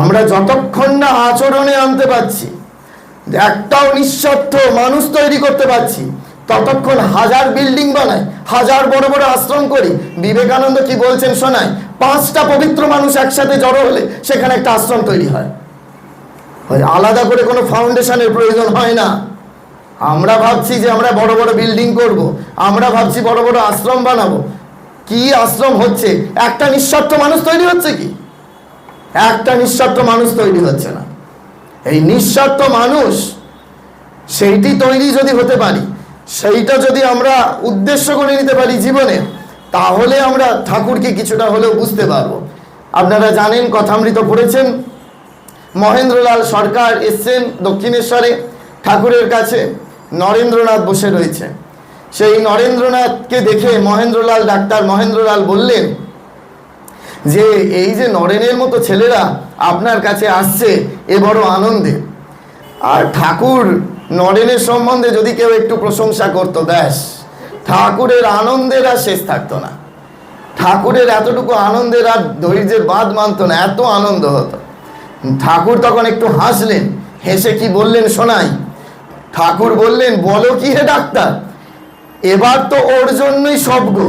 আমরা যতক্ষণ না আচরণে আনতে পারছি, একটাও নিঃস্বার্থ মানুষ তৈরি করতে পারছি, ততক্ষণ হাজার বিল্ডিং বানাই, হাজার বড় বড় আশ্রম করি। বিবেকানন্দ কি বলছেন শোনায় পাঁচটা পবিত্র মানুষ একসাথে জড়ো হলে সেখানে একটা আশ্রম তৈরি হয়। আলাদা করে কোনো ফাউন্ডেশনের প্রয়োজন হয় না। আমরা ভাবছি যে আমরা বড় বড় বিল্ডিং করব। আমরা ভাবছি বড় বড় আশ্রম বানাবো। কি আশ্রম হচ্ছে? একটা নিঃস্বার্থ মানুষ তৈরি হচ্ছে কি? একটা নিঃস্বার্থ মানুষ তৈরি হচ্ছে না। এই নিঃস্বার্থ মানুষ, সেইটি তৈরি যদি হতে পারি, সেইটা যদি আমরা উদ্দেশ্য করে নিতে পারি জীবনে, তাহলে আমরা ঠাকুরকে কিছুটা হলেও বুঝতে পারব। আপনারা জানেন কথামৃত পড়েছেন, মহেন্দ্রলাল সরকার এসছেন দক্ষিণেশ্বরে, ঠাকুরের কাছে নরেন্দ্রনাথ বসে রয়েছে। সেই নরেন্দ্রনাথকে দেখে মহেন্দ্রলাল ডাক্তার মহেন্দ্রলাল বললেন যে এই যে নরেনের মতো ছেলেরা আপনার কাছে আসছে, এ বড় আনন্দে। আর ঠাকুর নরেনের সম্বন্ধে যদি কেউ একটু প্রশংসা করতো, ব্যাস। ঠাকুরের আনন্দের আর শেষ থাকতো না। ঠাকুরের এতটুকু আনন্দের আর ধৈর্যের বাদ মানতো না, এত আনন্দ হতো। ঠাকুর তখন একটু হাসলেন, হেসে কি বললেন শোনাই? ঠাকুর বললেন, বলো কি হে ডাক্তার? এবার তো ওর জন্যই সব গো।